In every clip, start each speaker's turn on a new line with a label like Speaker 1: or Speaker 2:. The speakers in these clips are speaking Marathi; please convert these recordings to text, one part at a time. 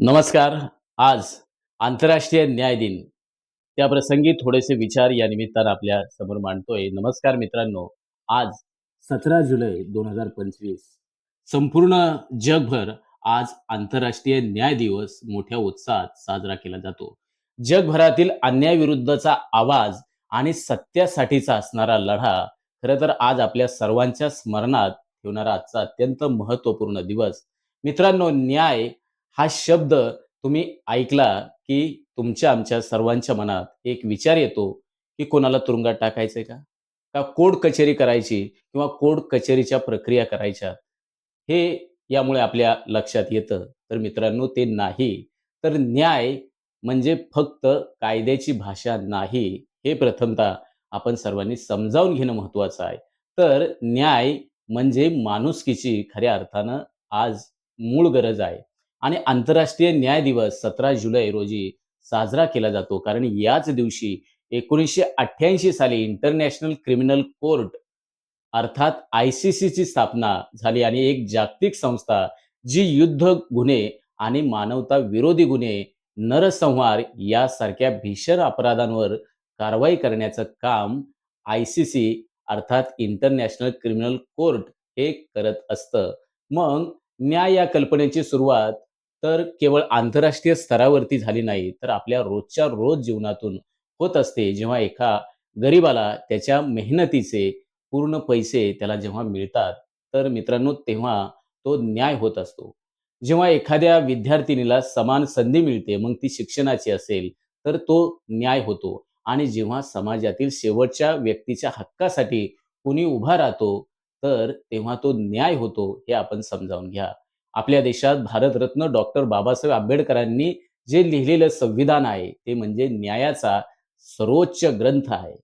Speaker 1: नमस्कार. आज आंतरराष्ट्रीय न्याय दिन. त्या प्रसंगी थोडेसे विचार या निमित्तानं आपल्यासमोर मांडतोय. नमस्कार मित्रांनो. आज सतरा जुलै दोन हजार पंचवीस. संपूर्ण जगभर आज आंतरराष्ट्रीय न्याय दिवस मोठ्या उत्साहात साजरा केला जातो. जगभरातील अन्यायाविरुद्धचा आवाज आणि सत्यासाठीचा असणारा लढा खरं तर आज आपल्या सर्वांच्या स्मरणात ठेवणारा आजचा अत्यंत महत्त्वपूर्ण दिवस. मित्रांनो न्याय हा शब्द तुम्ही ऐकला की तुमच्या आमच्या सर्वांच्या मनात एक विचार येतो की कोणाला तुरुंगात टाकायचंय का? का कोर्ट कचेरी करायची किंवा कोर्ट कचेरीच्या प्रक्रिया करायच्या? हे यामुळे आपल्या लक्षात येतं. तर मित्रांनो ते नाही. तर न्याय म्हणजे फक्त कायद्याची भाषा नाही. हे प्रथमतः आपण सर्वांनी समजावून घेणं महत्वाचं आहे. तर न्याय म्हणजे माणुसकीची खऱ्या अर्थानं आज मूळ गरज आहे. आणि आंतरराष्ट्रीय न्याय दिवस सतरा जुलै रोजी साजरा केला जातो. कारण याच दिवशी एकोणीसशे अठ्ठ्याऐंशी साली इंटरनॅशनल क्रिमिनल कोर्ट अर्थात आय सी सीची स्थापना झाली आणि एक जागतिक संस्था जी युद्ध गुन्हे आणि मानवता विरोधी गुन्हे नरसंहार यासारख्या भीषण अपराधांवर कारवाई करण्याचं काम आय सी सी अर्थात इंटरनॅशनल क्रिमिनल कोर्ट हे करत असतं. मग न्याय या कल्पनेची सुरुवात तर केवळ आंतरराष्ट्रीय स्तरावरती झाली नाही तर आपल्या रोजच्या रोज जीवनातून होत असते जेव्हा एका गरीबाला त्याच्या मेहनतीचे पूर्ण पैसे त्याला जेव्हा मिळतात तर मित्रांनो तेव्हा तो न्याय होत असतो. जेव्हा एखाद्या विद्यार्थिनीला समान संधी मिळते मग ती शिक्षणाची असेल तर तो न्याय होतो. आणि जेव्हा समाजातील शेवटच्या व्यक्तीच्या हक्कासाठी कुणी उभा राहतो तर तेव्हा तो न्याय होतो हे आपण समजावून घ्या. आपल्या देशात भारतरत्न डॉक्टर बाबासाहेब आंबेडकरांनी जे लिहिलेलं संविधान आहे ते म्हणजे न्यायाचा सर्वोच्च ग्रंथ आहे.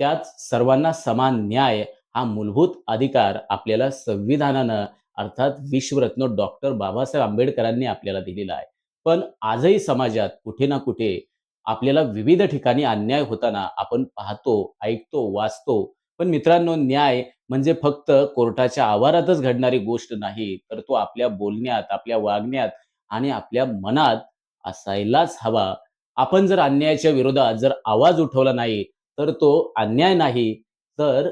Speaker 1: त्यात सर्वांना समान न्याय हा मूलभूत अधिकार आपल्याला संविधानानं अर्थात विश्वरत्न डॉक्टर बाबासाहेब आंबेडकरांनी आपल्याला दिलेला आहे. पण आजही समाजात कुठे ना कुठे आपल्याला विविध ठिकाणी अन्याय होताना आपण पाहतो ऐकतो वाचतो पण मित्रांनो न्याय म्हणजे फक्त कोर्टाच्या आवारातच घडणारी गोष्ट नाही तर तो आपल्या बोलण्यात आपल्या वागण्यात आणि आपल्या मनात असायलाच हवा. आपण जर अन्यायाच्या विरोधात जर आवाज उठवला नाही तर तो अन्याय नाही तर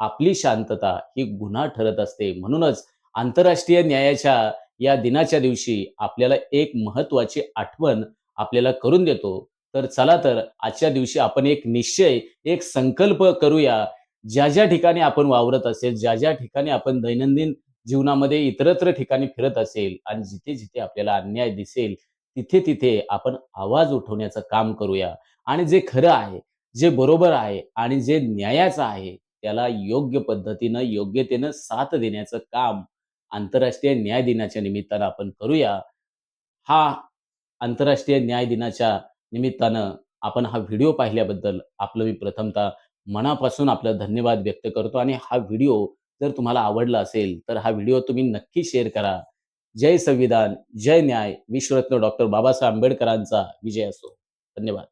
Speaker 1: आपली शांतता ही गुन्हा ठरत असते. म्हणूनच आंतरराष्ट्रीय न्यायाच्या या दिनाच्या दिवशी आपल्याला एक महत्वाची आठवण आपल्याला करून देतो. तर चला तर आजच्या दिवशी आपण एक निश्चय एक संकल्प करूया. ज्या ज्या ठिकाणी आपण वावरत असेल ज्या ज्या ठिकाणी आपण दैनंदिन जीवनामध्ये इतरत्र ठिकाणी फिरत असेल आणि जिथे जिथे आपल्याला अन्याय दिसेल तिथे तिथे आपण आवाज उठवण्याचं काम करूया. आणि जे खरं आहे जे बरोबर आहे आणि जे न्यायाचं आहे त्याला योग्य पद्धतीनं योग्यतेनं साथ देण्याचं काम आंतरराष्ट्रीय न्याय दिनाच्या निमित्तानं आपण करूया. हा आंतरराष्ट्रीय न्याय दिनाच्या निमित्तानं आपण हा व्हिडिओ पाहिल्याबद्दल आपलं मी प्रथमतः मनापासून आपलं धन्यवाद व्यक्त करतो आणि हा व्हिडिओ जर तुम्हाला आवडला असेल तर हा व्हिडिओ तुम्ही नक्की शेअर करा. जय संविधान जय न्याय. विश्वरत्न डॉक्टर बाबासाहेब आंबेडकरांचा विजय असो. धन्यवाद.